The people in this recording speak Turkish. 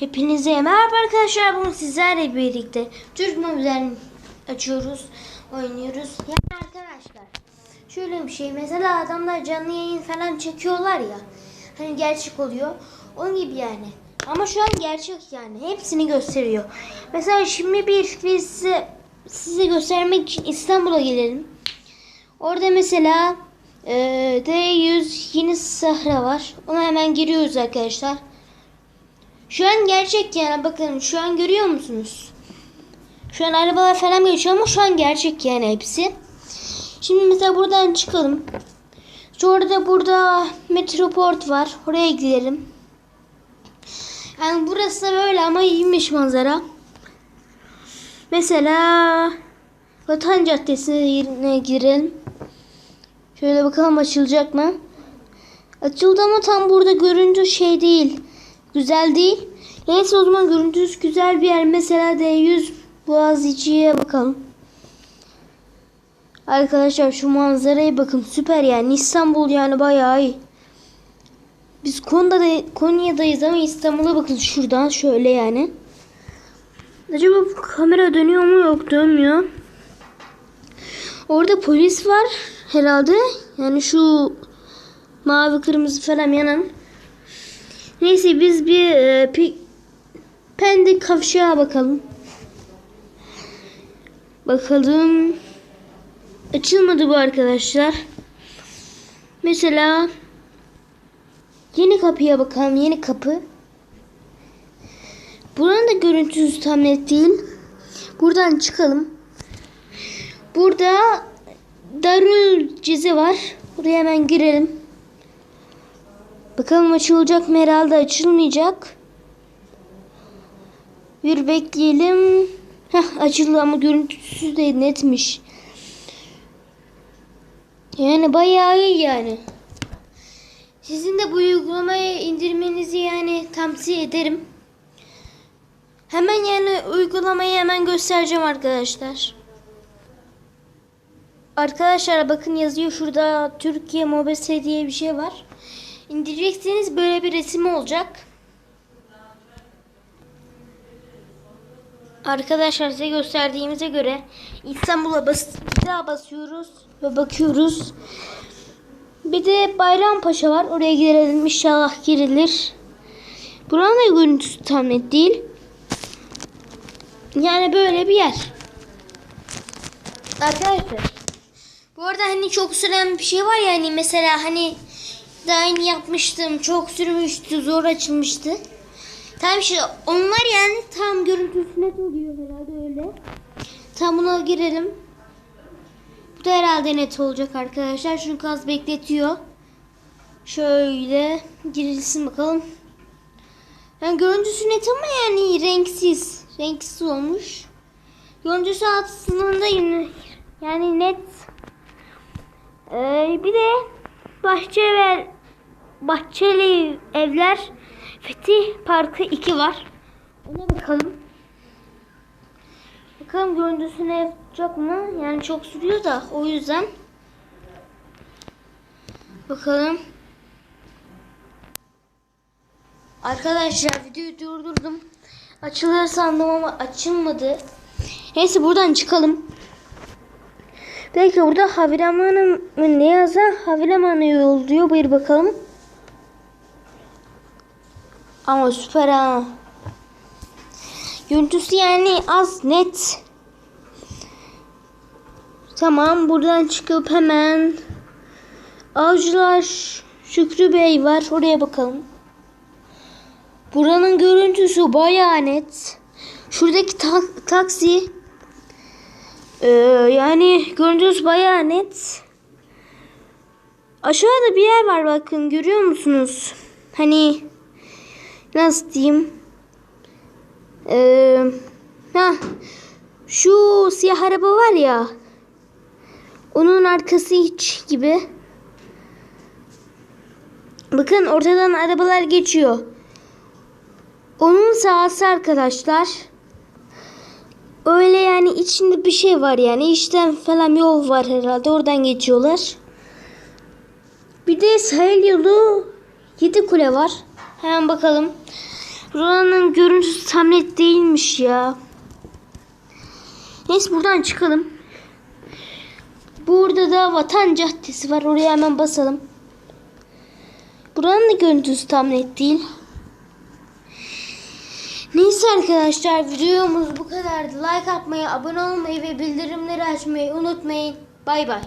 Hepinize merhaba arkadaşlar. Bugün sizlerle birlikte Türk mobilden açıyoruz, oynuyoruz. Yani arkadaşlar şöyle bir şey. Mesela adamlar canlı yayın falan çekiyorlar ya. Hani gerçek oluyor. Onun gibi yani. Ama şu an gerçek yani. Hepsini gösteriyor. Mesela şimdi bir biz size, size göstermek için İstanbul'a gelelim. Orada mesela e, D100 yeni sahra var. Ona hemen giriyoruz arkadaşlar. Şu an gerçek yani bakın şu an görüyor musunuz? Şu an arabalar falan geçiyor ama şu an gerçek yani hepsi. Şimdi mesela buradan çıkalım. Sonra da burada Metroport var. Oraya gidelim. Yani burası da böyle ama iyiymiş manzara. Mesela Vatan Caddesi'ne girelim. Şöyle bakalım açılacak mı? Açıldı ama tam burada görüntü şey değil. Güzel değil. Neyse o zaman görüntüsü güzel bir yer. Mesela D100 Boğaziçi'ye bakalım. Arkadaşlar şu manzaraya bakın. Süper yani. İstanbul yani bayağı iyi. Biz Konya'da, Konya'dayız ama İstanbul'a bakın şuradan şöyle yani. Acaba kamera dönüyor mu? Yok dönmüyor. Orada polis var herhalde. Yani şu mavi kırmızı falan yanan. Neyse biz bir e, pi, pendik kavşağa bakalım. Bakalım. Açılmadı bu arkadaşlar. Mesela yeni kapıya bakalım. Yeni kapı. Buranın da görüntüsü tam net değil. Buradan çıkalım. Burada Darül Cize var. Buraya hemen girelim. Bakalım açılacak mı herhalde açılmayacak. Bir bekleyelim. Heh açıldı ama görüntüsü de netmiş. Yani bayağı iyi yani. Sizin de bu uygulamayı indirmenizi yani tavsiye ederim. Hemen yani uygulamayı hemen göstereceğim arkadaşlar. Arkadaşlar bakın yazıyor şurada Türkiye Mobese diye bir şey var. İndirecekseniz böyle bir resim olacak. Arkadaşlar size gösterdiğimize göre İstanbul'a bas daha basıyoruz ve bakıyoruz. Bir de Bayrampaşa var. Oraya girelim inşallah girilir. Buranın da görüntüsü tam net değil. Yani böyle bir yer. Arkadaşlar. Bu arada hani çok süren bir şey var ya hani mesela hani daha yeni yapmıştım. Çok sürmüştü. Zor açılmıştı. Tam işte onlar yani tam görüntüsü net oluyor herhalde öyle. Tam buna girelim. Bu da herhalde net olacak arkadaşlar. Çünkü az bekletiyor. Şöyle girilsin bakalım. Yani görüntüsü net ama yani renksiz. Renksiz olmuş. Görüntüsü aslında yine yani net. Ee, bir de bahçe ve bahçeli evler Fetih Parkı 2 var. Ona bakalım. Bakalım görüntüsü ne yapacak mı? Yani çok sürüyor da o yüzden. Bakalım. Arkadaşlar videoyu durdurdum. Açılır sandım ama açılmadı. Neyse buradan çıkalım. Belki burada Haviramanı ne yazar? Haviramanı yol diyor. Bir bakalım. Ama süper ha. Görüntüsü yani az net. Tamam buradan çıkıp hemen Avcılar Şükrü Bey var. Oraya bakalım. Buranın görüntüsü bayağı net. Şuradaki tak taksi ee, yani görüntüsü bayağı net. Aşağıda bir yer var bakın görüyor musunuz? Hani nasıl diyeyim? Ee, ha, şu siyah araba var ya. Onun arkası hiç gibi. Bakın ortadan arabalar geçiyor. Onun sağsı arkadaşlar. Öyle yani içinde bir şey var yani. İçten falan yol var herhalde. Oradan geçiyorlar. Bir de sahil yolu 7 kule var. Hemen bakalım. Buranın görüntüsü tam net değilmiş ya. Neyse buradan çıkalım. Burada da Vatan Caddesi var. Oraya hemen basalım. Buranın da görüntüsü tam net değil. Neyse arkadaşlar videomuz bu kadardı. Like atmayı, abone olmayı ve bildirimleri açmayı unutmayın. Bay bay.